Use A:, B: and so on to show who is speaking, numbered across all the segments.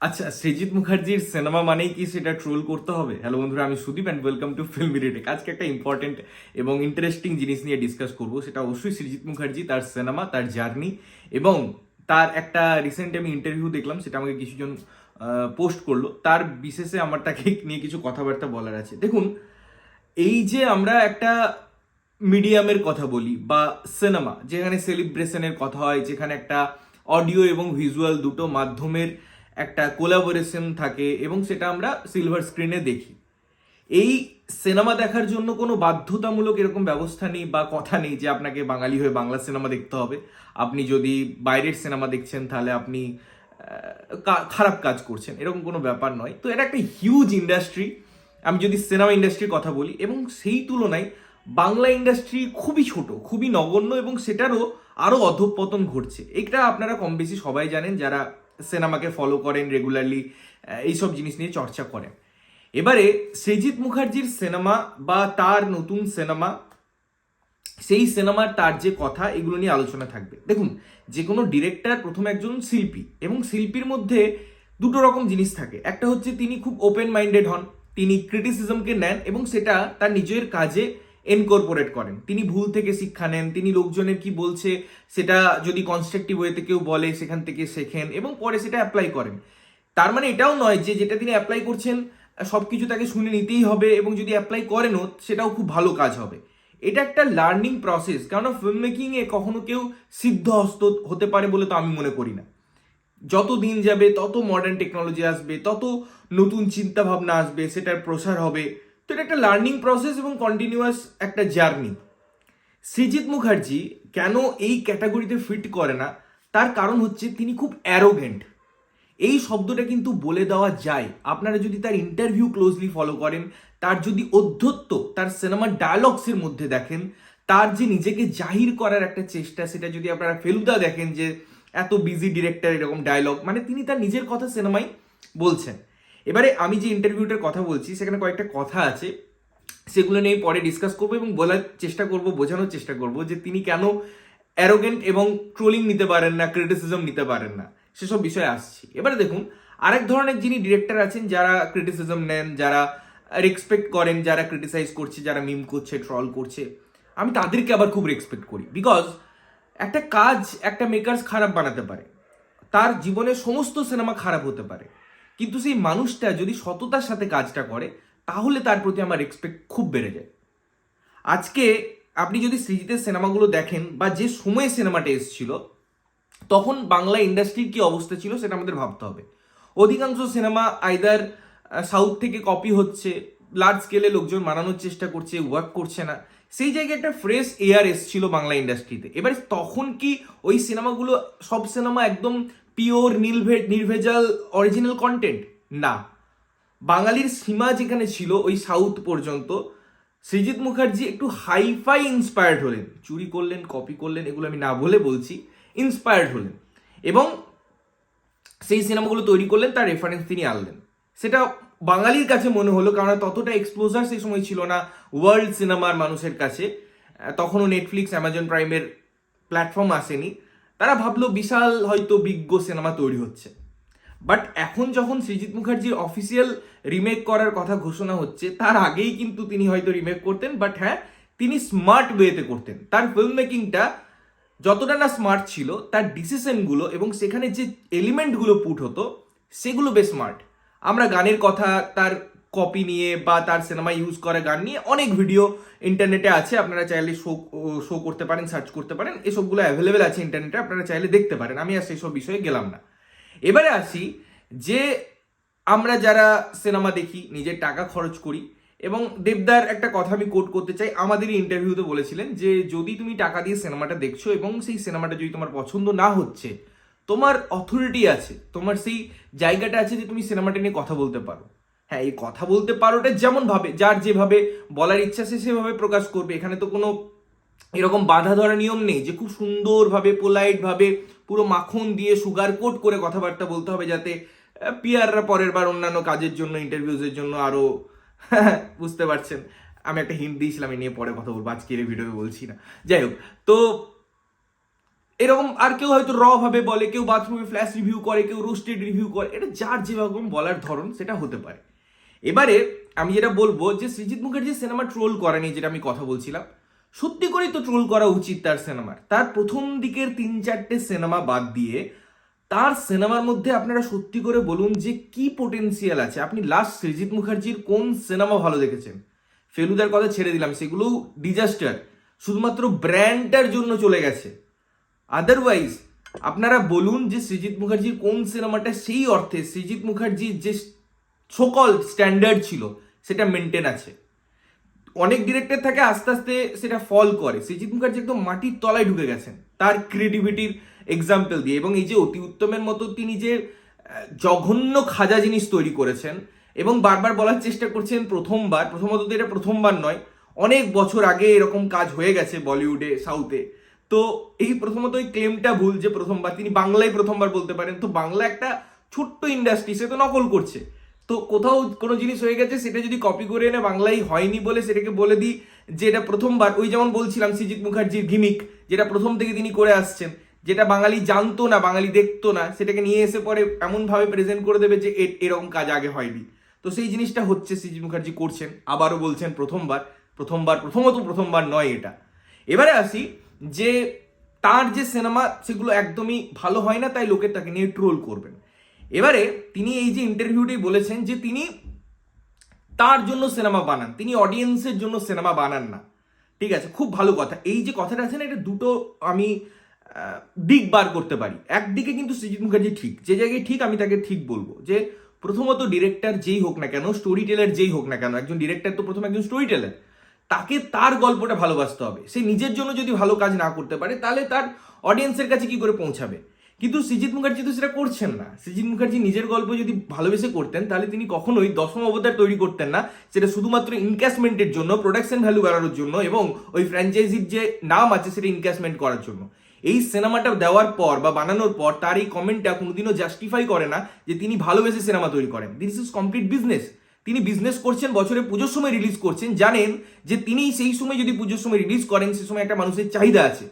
A: আচ্ছা সৃজিত মুখার্জির সিনেমা মানেই কি সেটা ট্রোল করতে হবে? হ্যালো বন্ধুরা, আমি Sudip and welcome to film retake আজকে একটা ইম্পর্টেন্ট এবং ইন্টারেস্টিং জিনিস নিয়ে ডিসকাস করব, সেটা অবশ্যই সৃজিত মুখার্জি, তার সিনেমা তার জার্নি এবং তার একটা রিসেন্ট আমি ইন্টারভিউ দেখলাম, সেটা আমাকে কিছুজন পোস্ট করল। তার বিশেষে আমার তাকে নিয়ে কিছু কথাবার্তা বলার আছে। দেখুন, এই যে আমরা একটা মিডিয়ামের কথা বলি বা সিনেমা যেখানে সেলিব্রেশনের কথা হয়, যেখানে একটা অডিও এবং ভিজুয়াল দুটো মাধ্যমের একটা কোলাবোরেশন থাকে এবং সেটা আমরা সিলভার স্ক্রিনে দেখি। এই সিনেমা দেখার জন্য কোনো বাধ্যতামূলক এরকম ব্যবস্থা নেই বা কথা নেই যে আপনাকে বাঙালি হয়ে বাংলা সিনেমা দেখতে হবে। আপনি যদি বাইরের সিনেমা দেখছেন তাহলে আপনি খারাপ কাজ করছেন। এরকম কোনো ব্যাপার নয়। তো এটা একটা হিউজ ইন্ডাস্ট্রি আমি যদি সিনেমা ইন্ডাস্ট্রির কথা বলি এবং সেই তুলনায় বাংলা ইন্ডাস্ট্রি খুবই ছোট, খুবই নগণ্য এবং সেটারও আরও অধঃপতন ঘটছে। এটা আপনারা কম বেশি সবাই জানেন যারা সিনেমাকে ফলো করেন রেগুলারলি এইসব জিনিস নিয়ে চর্চা করেন। এবারে সৃজিত মুখার্জির সিনেমা বা তার নতুন সিনেমা সেই সিনেমার তার যে কথা, এগুলো নিয়ে আলোচনা থাকবে। দেখুন, যে কোনো ডিরেক্টর প্রথমে একজন শিল্পী এবং শিল্পীর মধ্যে দুটো রকম জিনিস থাকে। একটা হচ্ছে তিনি খুব ওপেন মাইন্ডেড হন, তিনি ক্রিটিসিজমকে নেন এবং সেটা তার নিজের কাজে এনকর্পোরেট করেন। তিনি ভুল থেকে শিক্ষা নেন, তিনি লোকজনের কি বলছে সেটা যদি কনস্ট্রাকটিভ ওয়েতে কেউ বলে, সেখান থেকে শেখেন এবং পরে সেটা অ্যাপ্লাই করেন। তার মানে এটাও নয় যে যেটা তিনি অ্যাপ্লাই করছেন সব কিছু তাকে শুনে নিতেই হবে এবং যদি অ্যাপ্লাই করেনও, সেটাও খুব ভালো কাজ হবে। এটা একটা লার্নিং প্রসেস কারণ ফিল্ম মেকিংয়ে কখনো কেউ সিদ্ধহস্ত হতে পারে বলে তো আমি মনে করি না। যত দিন যাবে, তত মডার্ন টেকনোলজি আসবে, তত নতুন চিন্তা ভাবনা আসবে, সেটার প্রসার হবে। তো এটা একটা লার্নিং প্রসেস এবং কন্টিনিউয়াস একটা জার্নি সৃজিত মুখার্জি কেন এই ক্যাটাগরিতে ফিট করে না? তার কারণ হচ্ছে তিনি খুব অ্যারোগেন্ট এই শব্দটা কিন্তু বলে দেওয়া যায়। আপনারা যদি তার ইন্টারভিউ ক্লোজলি ফলো করেন, তার যদি অধ্যত্ব তার সিনেমার ডায়ালগসের মধ্যে দেখেন, তার যে নিজেকে জাহির করার একটা চেষ্টা, সেটা যদি আপনারা ফেলুদা দেখেন যে এত বিজি ডিরেক্টর এরকম ডায়লগ মানে তিনি তার নিজের কথা সিনেমায় বলছেন। এবারে আমি যে ইন্টারভিউটার কথা বলছি, সেখানে কয়েকটা কথা আছে। সেগুলো নিয়ে পরে ডিসকাস করব এবং বলার চেষ্টা করব, বোঝানোর চেষ্টা করব যে তিনি কেন অ্যারোগেন্ট এবং ট্রোলিং নিতে পারেন না ক্রিটিসিজম নিতে পারেন না, সেসব বিষয়ে আসছি। এবারে দেখুন, আরেক ধরনের যিনি ডিরেক্টর আছেন, যারা ক্রিটিসিজম নেন, যারা রেসপেক্ট করেন, যারা ক্রিটিসাইজ করছে, যারা মিম করছে ট্রল করছে, আমি তাদেরকে আবার খুব রেসপেক্ট করি। বিকজ একটা কাজ একটা মেকার্স খারাপ বানাতে পারে, তার জীবনে সমস্ত সিনেমা খারাপ হতে পারে। কিন্তু সেই মানুষটা যদি সততার সাথে কাজটা করে, তাহলে তার প্রতি আমার রেসপেক্ট খুব বেড়ে যায়। আজকে আপনি যদি সৃজিতের সিনেমাগুলো দেখেন বা যে সময়ে সিনেমাটা এসেছিল, তখন বাংলা ইন্ডাস্ট্রির কি অবস্থা ছিল সেটা আমাদের ভাবতে হবে। অধিকাংশ সিনেমা আইদার সাউথ থেকে কপি হচ্ছে লার্জ স্কেলে লোকজন মানানোর চেষ্টা করছে ওয়ার্ক করছে না। সেই জায়গায় একটা ফ্রেশ এয়ার এসছিল বাংলা ইন্ডাস্ট্রিতে এবার তখন কি ওই সিনেমাগুলো, সব সিনেমা একদম পিওর নির্ভে নির্ভেজাল অরিজিনাল কন্টেন্ট না। বাঙালির সীমা যেখানে ছিল, ওই সাউথ পর্যন্ত, সৃজিত মুখার্জি একটু হাইফাই ইন্সপায়ার্ড হলেন। চুরি করলেন কপি করলেন, এগুলো আমি না বলে বলছি ইন্সপায়ার্ড হলেন। এবং সেই সিনেমাগুলো তৈরি করলেন, তার রেফারেন্স তিনি আনলেন। সেটা বাঙালির কাছে মনে হলো, কারণ ততটা এক্সপ্লোজার সেই সময় ছিল না ওয়ার্ল্ড সিনেমার মানুষের কাছে। তখনও নেটফ্লিক্স অ্যামাজন প্রাইমের প্ল্যাটফর্ম আসেনি। তারা ভাবলো বিশাল হয়তো বিজ্ঞ সিনেমা তৈরি হচ্ছে। বাট এখন যখন সৃজিত মুখার্জির অফিসিয়াল রিমেক করার কথা ঘোষণা হচ্ছে, তার আগেই কিন্তু তিনি হয়তো রিমেক করতেন বাট হ্যাঁ তিনি স্মার্ট ওয়েতে করতেন। তার ফিল্ম মেকিংটা যতটা না স্মার্ট ছিল, তার ডিসিশনগুলো এবং সেখানে যে এলিমেন্টগুলো পুট হতো, সেগুলো বেশ স্মার্ট আমরা গানের কথা, তার কপি নিয়ে বা তার সিনেমা ইউজ করা গান নিয়ে অনেক ভিডিও ইন্টারনেটে আছে। আপনারা চাইলে শো শো করতে পারেন সার্চ করতে পারেন। এসবগুলো অ্যাভেলেবেল আছে ইন্টারনেটে আপনারা চাইলে দেখতে পারেন। আমি আর সেই সব বিষয়ে গেলাম না। এবারে আসি যে আমরা যারা সিনেমা দেখি, নিজের টাকা খরচ করি এবং দেবদার একটা কথা আমি কোট করতে চাই। আমাদেরই ইন্টারভিউতে বলেছিলেন যে, যদি তুমি টাকা দিয়ে সিনেমাটা দেখছ এবং সেই সিনেমাটা যদি তোমার পছন্দ না হচ্ছে, তোমার অথরিটি আছে, তোমার সেই জায়গাটা আছে যে তুমি সিনেমাটা নিয়ে কথা বলতে পারো। হ্যাঁ এই কথা বলতে পারোটা যেমন ভাবে, যার যেভাবে বলার ইচ্ছা সে সেভাবে প্রকাশ করবে। এখানে তো কোনো এরকম বাধা ধরা নিয়ম নেই যে খুব সুন্দরভাবে পোলাইট ভাবে পুরো মাখন দিয়ে সুগার কোট করে কথাবার্তা বলতে হবে যাতে পিয়াররা পরের বার অন্যান্য কাজের জন্য, ইন্টারভিউজের জন্য আরও, বুঝতে পারছেন? আমি একটা হিন্ট দিয়েছিলাম এই নিয়ে পরে কথা বলব। আজকের এই ভিডিওতে বলছি না। যাই হোক, তো এরকম আর কেউ হয়তো র ভাবে বলে, কেউ বাথরুমে ফ্ল্যাশ রিভিউ করে, কেউ রোস্টেড রিভিউ করে, এটা যার যেরকম বলার ধরন, সেটা হতে পারে। এবারে আমি যেটা বলব যে সৃজিৎ মুখার্জি সিনেমা ট্রোল করেনি যেটা আমি কথা বলছিলাম। সত্যি করেই তো ট্রোল করা উচিত তার সিনেমার। তার প্রথম দিকের তিন চারটে সিনেমা বাদ দিয়ে তার সিনেমার মধ্যে আপনারা সত্যি করে বলুন যে কি পোটেন্সিয়াল আছে। আপনি লাস্ট সৃজিৎ মুখার্জির কোন সিনেমা ভালো দেখেছেন? ফেলুদার কথা ছেড়ে দিলাম সেগুলো ডিজাস্টার শুধুমাত্র ব্র্যান্ডটার জন্য চলে গেছে। আদারওয়াইজ আপনারা বলুন যে সৃজিৎ মুখার্জির কোন সিনেমাটা সেই অর্থে সৃজিৎ মুখার্জির যে সকল স্ট্যান্ডার্ড ছিল, সেটা মেনটেন আছে। অনেক ডিরেক্টর থাকে, আস্তে আস্তে সেটা ফল করে। সৃজিৎ মুখার্জি একদম মাটির তলায় ঢুকে গেছেন, তার ক্রিয়েটিভিটির এক্সাম্পল দিয়ে। এবং এই যে অতি উত্তমের মতো তিনি যে জঘন্য খাজা জিনিস তৈরি করেছেন, এবং বারবার বলার চেষ্টা করছেন প্রথমবার, প্রথমত তো এটা প্রথমবার নয়, অনেক বছর আগে এরকম কাজ হয়ে গেছে বলিউডে, সাউথে। তো এই প্রথমত ওই ক্লেমটা ভুল যে প্রথমবার, তিনি বাংলায় প্রথমবার বলতে পারেন। তো বাংলা একটা ছোট্ট ইন্ডাস্ট্রি সে তো নকল করছে। তো কোথাও কোনো জিনিস হয়ে গেছে, সেটা যদি কপি করে এনে বাংলায় হয়নি বলে সেটাকে বলে দিই যে এটা প্রথমবার। ওই যেমন বলছিলাম সৃজিৎ মুখার্জির গিমিক যেটা প্রথম থেকে তিনি করে আসছেন, যেটা বাঙালি জানতো না, বাঙালি দেখতো না, সেটাকে নিয়ে এসে পরে এমনভাবে প্রেজেন্ট করে দেবে যে এরকম কাজ আগে হয়নি। তো সেই জিনিসটা হচ্ছে সৃজিৎ মুখার্জি করছেন, আবারও বলছেন প্রথমবার প্রথমবার, প্রথমত প্রথমবার নয় এটা। এবারে আসি যে তার যে সিনেমা সেগুলো একদমই ভালো হয় না, তাই লোকে তাকে নিয়ে ট্রোল করবেন। এবারে তিনি এই যে ইন্টারভিউটি বলেছেন যে তিনি তার জন্য সিনেমা বানান, তিনি অডিয়েন্সের জন্য সিনেমা বানান না। ঠিক আছে, খুব ভালো কথা। এই যে কথাটা আছে না, এটা দুটো আমি দিক বার করতে পারি। একদিকে কিন্তু সৃজিৎ মুখার্জি ঠিক, যে জায়গায় ঠিক আমি তাকে ঠিক বলব। যে প্রথমত ডিরেক্টর যেই হোক না কেন স্টোরি টেলার যেই হোক না কেন, একজন ডিরেক্টর তো প্রথম একজন স্টোরি টেলার তাকে তার গল্পটা ভালোবাসতে হবে। সে নিজের জন্য যদি ভালো কাজ না করতে পারে, তাহলে তার অডিয়েন্সের কাছে কি করে পৌঁছাবে? কিন্তু সৃজিৎ মুখার্জি তো সেটা করছেন না। সৃজিৎ মুখার্জি নিজের গল্প যদি ভালোবেসে করতেন, তাহলে তিনি কখনোই দশম অবতার তৈরি করতেন না। সেটা শুধুমাত্র ইনক্যাশমেন্টের জন্য প্রোডাকশন ভ্যালু বাড়ানোর জন্য এবং ওই ফ্র্যাঞ্চাইজির যে নাম আছে, সেটা ইনক্যাশমেন্ট করার জন্য। এই সিনেমাটা দেওয়ার পর বা বানানোর পর তার এই কমেন্টটা কোনোদিনও জাস্টিফাই করে না যে তিনি ভালোবেসে সিনেমা তৈরি করেন। দিস ইজ কমপ্লিট বিজনেস তিনি বিজনেস করছেন, বছরে পুজোর সময় রিলিজ করছেন। জানেন যে তিনি সেই সময় যদি পুজোর সময় রিলিজ করেন সেই সময় একটা মানুষের চাহিদা আছে।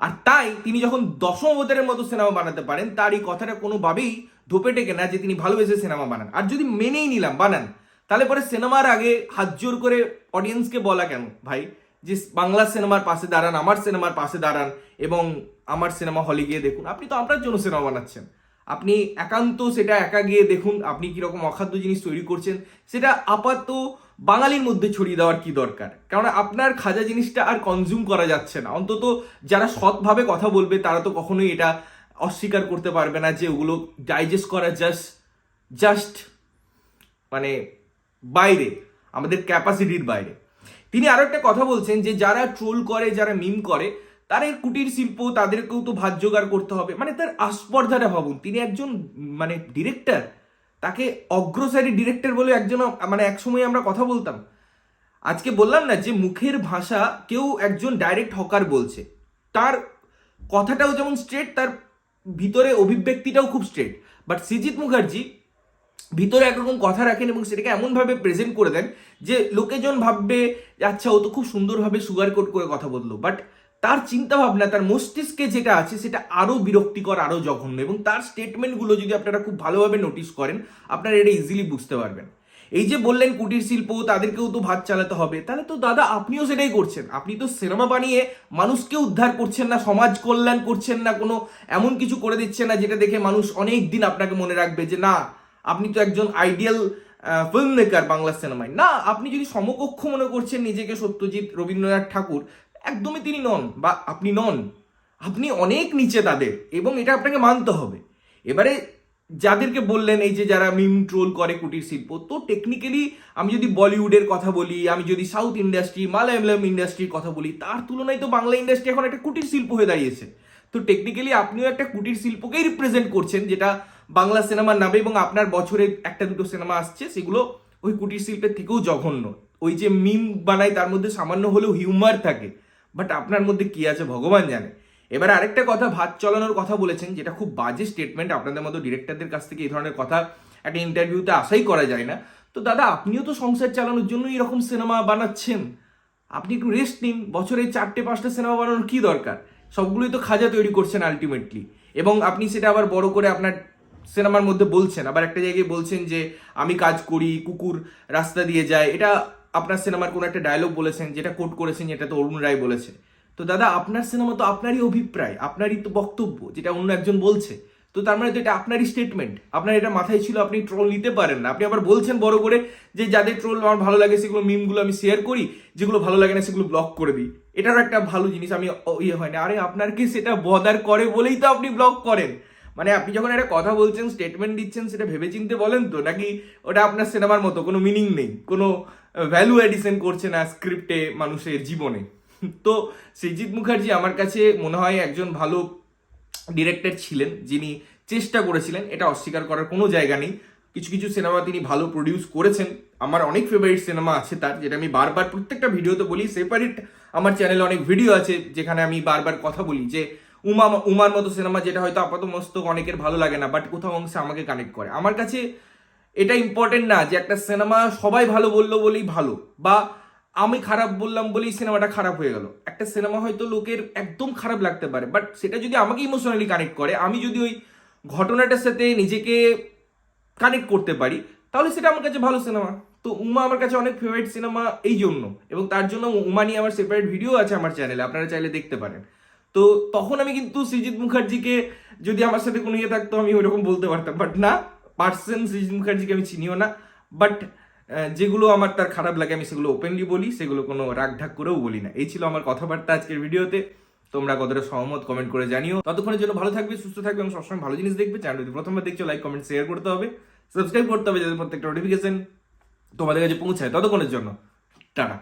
A: আর তাই তিনি যখন দশম অবতারের মতো সিনেমা বানাতে পারেন, তার এই কথাটা কোনোভাবেই ধোপে টেকে না যে তিনি ভালোবেসে সিনেমা বানান। আর যদি মেনেই নিলাম, বানান। তাহলে পরে সিনেমার আগে হাত জোর করে অডিয়েন্সকে বলা কেন? ভাই, যে বাংলা সিনেমার পাশে দাঁড়ান, আমার সিনেমার পাশে দাঁড়ান এবং আমার সিনেমা হলে গিয়ে দেখুন। আপনি তো আপনার জন্য সিনেমা বানাচ্ছেন। আপনি একান্ত সেটা একা গিয়ে দেখুন আপনি কীরকম অখাদ্য জিনিস তৈরি করছেন, সেটা আপাতত বাঙালির মধ্যে ছড়িয়ে দেওয়ার কি দরকার? কারণ আপনার খাজা জিনিসটা আর কনজিউম করা যাচ্ছে না। অন্তত যারা সৎভাবে কথা বলবে, তারা তো কখনোই এটা অস্বীকার করতে পারবে না যে ওগুলো ডাইজেস্ট করা জাস্ট জাস্ট মানে বাইরে, আমাদের ক্যাপাসিটির বাইরে। তিনি আরও একটা কথা বলছেন যে যারা ট্রোল করে, যারা মিম করে এই কুটির শিল্প, তাদেরকেও তো ভাত জোগাড় করতে হবে। মানে তার আস্পর্ধাটা ভাবুন, তিনি একজন মানে ডিরেক্টর তাকে অগ্রসারী ডিরেক্টর বলে একজন মানে একসময় আমরা কথা বলতাম। আজকে বললাম না যে, মুখের ভাষা কেউ একজন ডাইরেক্ট হকার বলছে। তার কথাটাও যেমন স্ট্রেট তার ভিতরে অভিব্যক্তিটাও খুব স্ট্রেট বাট সৃজিৎ মুখার্জি ভিতরে একরকম কথা রাখেন এবং সেটাকে এমনভাবে প্রেজেন্ট করে দেন যে লোকেজন ভাববে আচ্ছা ও তো খুব সুন্দরভাবে সুগার কোট করে কথা বলল। বাট তার চিন্তা ভাবনা তার মস্তিষ্কে যেটা আছে সেটা আরও বিরক্তিকর, আরও জঘন্য এবং তার স্টেটমেন্টগুলো যদি আপনারা খুব ভালোভাবে নোটিস করেন, আপনারা এটা ইজিলি বুঝতে পারবেন। এই যে বললেন কুটির শিল্প, তাদেরকেও তো ভাত চালাতে হবে। তাহলে তো দাদা আপনিও সেটাই করছেন। আপনি তো সিনেমা বানিয়ে মানুষকে উদ্ধার করছেন না, সমাজ কল্যাণ করছেন না, কোনো এমন কিছু করে দিচ্ছেন না যেটা দেখে মানুষ অনেক দিন আপনাকে মনে রাখবে যে, না, আপনি তো একজন আইডিয়াল ফিল্ম মেকার বাংলা সিনেমায়। না, আপনি যদি সমকক্ষ মনে করছেন নিজেকে সত্যজিৎ রবীন্দ্রনাথ ঠাকুর একদমই তিনি নন বা আপনি নন। আপনি অনেক নিচে তাদের এবং এটা আপনাকে মানতে হবে। এবারে যাদেরকে বললেন এই যে যারা মিম ট্রোল করে কুটির শিল্প, তো টেকনিক্যালি আমি যদি বলিউডের কথা বলি, আমি যদি সাউথ ইন্ডাস্ট্রি, মালায়ালাম ইন্ডাস্ট্রির কথা বলি, তার তুলনায় তো বাংলা ইন্ডাস্ট্রি এখন একটা কুটির শিল্প হয়ে দাঁড়িয়েছে। তো টেকনিক্যালি আপনিও একটা কুটির শিল্পকেই রিপ্রেজেন্ট করছেন, যেটা বাংলা সিনেমার নামে এবং আপনার বছরে একটা দুটো সিনেমা আসছে, সেগুলো ওই কুটির শিল্পের থেকেও জঘন্য। ওই যে মিম বানায় তার মধ্যে সামান্য হলেও হিউমার থাকে। বাট আপনার মধ্যে কি আছে ভগবান জানে। এবার আরেকটা কথা, ভাত চলানোর কথা বলেছেন, যেটা খুব বাজে স্টেটমেন্ট আপনাদের মতো ডিরেক্টরদের কাছ থেকে এই ধরনের কথা একটা ইন্টারভিউতে আশাই করা যায় না। তো দাদা, আপনিও তো সংসার চালানোর জন্য এরকম সিনেমা বানাচ্ছেন। আপনি একটু রেস্ট নিন, বছরে চারটে, পাঁচটা সিনেমা বানানোর কি দরকার? সবগুলোই তো খাজা তৈরি করছেন আলটিমেটলি এবং আপনি সেটা আবার বড় করে আপনার সিনেমার মধ্যে বলছেন। আবার একটা জায়গায় বলছেন যে, আমি কাজ করি, কুকুর রাস্তা দিয়ে যায়। এটা আপনার সিনেমার কোনো একটা ডায়লগ বলেছেন, যেটা কোট করেছেন, যেটা তো অরুণ রায় বলেছে। তো দাদা, আপনার সিনেমা তো আপনারই অভিপ্রায়, আপনারই তো বক্তব্য, যেটা অন্য একজন বলছে। তো তার মানে তো এটা আপনারই স্টেটমেন্ট আপনার এটা মাথায় ছিল, আপনি ট্রোল নিতে পারেন না। আপনি আবার বলছেন বড় করে যে যাদের ট্রোল আমার ভালো লাগে, সেগুলো মিমগুলো আমি শেয়ার করি, যেগুলো ভালো লাগে না, সেগুলো ব্লক করে দিই। এটারও একটা ভালো জিনিস, আমি ইয়ে হয় না। আরে, আপনার কি সেটা বদার করে বলেই তো আপনি ব্লক করেন? মানে আপনি যখন একটা কথা বলছেন স্টেটমেন্ট দিচ্ছেন, সেটা ভেবে চিনতে বলেন তো? নাকি ওটা আপনার সিনেমার মতো? কোনো মিনিং নেই? কোনো ভ্যালু এডিশন করছে না স্ক্রিপ্টে মানুষের জীবনে? তো সৃজিৎ মুখার্জি আমার কাছে মনে হয় একজন ভালো ডিরেক্টর ছিলেন, যিনি চেষ্টা করেছিলেন, এটা অস্বীকার করার কোনো জায়গা নেই। কিছু কিছু সিনেমা তিনি ভালো প্রডিউস করেছেন। আমার অনেক ফেভারিট সিনেমা আছে তার, যেটা আমি বারবার প্রত্যেকটা ভিডিওতে বলি। সেপারেট আমার চ্যানেলে অনেক ভিডিও আছে, যেখানে আমি বারবার কথা বলি যে উমা, উমার মতো সিনেমা যেটা হয়তো আপাত মস্তক অনেকের ভালো লাগে না বাট কোথাও অংশে আমাকে কানেক্ট করে। আমার কাছে এটা ইম্পর্টেন্ট না যে একটা সিনেমা সবাই ভালো বলল বলেই ভালো, বা আমি খারাপ বললাম বলেই সিনেমাটা খারাপ হয়ে গেল। একটা সিনেমা হয়তো লোকের একদম খারাপ লাগতে পারে বাট সেটা যদি আমাকে ইমোশনালি কানেক্ট করে, আমি যদি ওই ঘটনাটার সাথে নিজেকে কানেক্ট করতে পারি, তাহলে সেটা আমার কাছে ভালো সিনেমা তো উমা আমার কাছে অনেক ফেভারিট সিনেমা এই জন্য, এবং তার জন্য উমা নিয়ে আমার সেপারেট ভিডিও আছে আমার চ্যানেলে আপনারা চাইলে দেখতে পারেন। তো তখন আমি কিন্তু সৃজিৎ মুখার্জিকে যদি আমার সাথে কোনো ইয়ে থাকতো, আমি ওইরকম বলতে পারতাম। বাট না পার্সন সৃজিৎ মুখার্জিকে আমি চিনিও না। বাট যেগুলো আমার তার খারাপ লাগে, আমি সেগুলো ওপেনলি বলি, সেগুলো কোনো রাগ ঢাক করেও বলি না। এই ছিল আমার কথাবার্তা আজকের ভিডিওতে। তোমরা কতটা সহমত কমেন্ট করে জানিও। ততক্ষণের জন্য ভালো থাকবে, সুস্থ থাকবে এবং সবসময় ভালো জিনিস দেখবে। চ্যানেল যদি প্রথমবার দেখছ লাইক কমেন্ট শেয়ার করতে হবে। সাবস্ক্রাইব করতে হবে, যাতে প্রত্যেকটা নোটিফিকেশন তোমাদের কাছে পৌঁছায়। ততক্ষণের জন্য, টাটা।